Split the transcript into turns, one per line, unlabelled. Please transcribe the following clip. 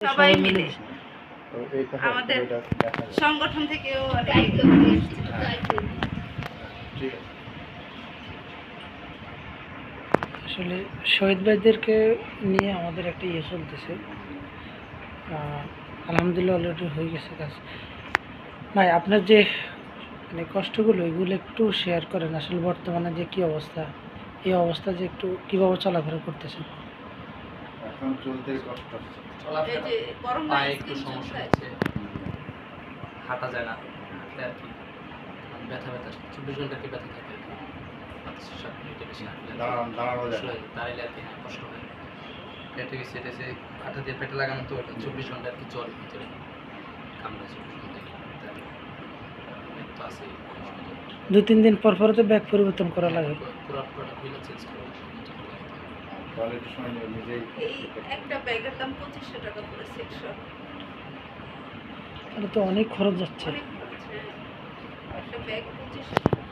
সবাই মিলে। আমাদের। সংগঠন থেকেও অনেক
আসলে শহীদ ভাইদেরকে নিয়ে আমাদের একটা ইয়ে চলতেছে। আহ, আলহামদুলিল্লাহ অলরেডি হয়ে গেছে কাজ। ভাই আপনার যে মানে কষ্টগুলো এগুলো একটু শেয়ার করেন। আসলে বর্তমানে যে কি অবস্থা এই অবস্থা যে একটু কীভাবে চলাফেরা করতেছেন?
এখন চলতে কষ্ট
পায়ে একটু সমস্যা। হচ্ছে। হাঁটা যায় না হাঁটলে আর কি? ব্যথা ব্যথা চব্বিশ ঘণ্টা কি ব্যথা থাকে? আর কি সাত মিনিটে বেশি হাঁটলে। দাঁড়াইলে আর কি হ্যাঁ কষ্ট হয়। পেটে গেছে এটেছে হাঁটা দিয়ে পেটে লাগানো তো ওটা চব্বিশ ঘণ্টা আর কি জল ভিতরে। কামড়ায় চব্বিশ ঘণ্টা তো আছে
দু তিন দিন পর পর তো ব্যাগ পরিবর্তন করা লাগে।
পুরো পুরোটা চেঞ্জ করে
তাহলে একটু সময় নিজেই
এই একটা ব্যাগের দাম পঁচিশশো টাকা করে সেকশন
তাহলে তো অনেক খরচ যাচ্ছে।
অনেক খরচ, হ্যাঁ। একটা ব্যাগ পঁচিশশো টাকা।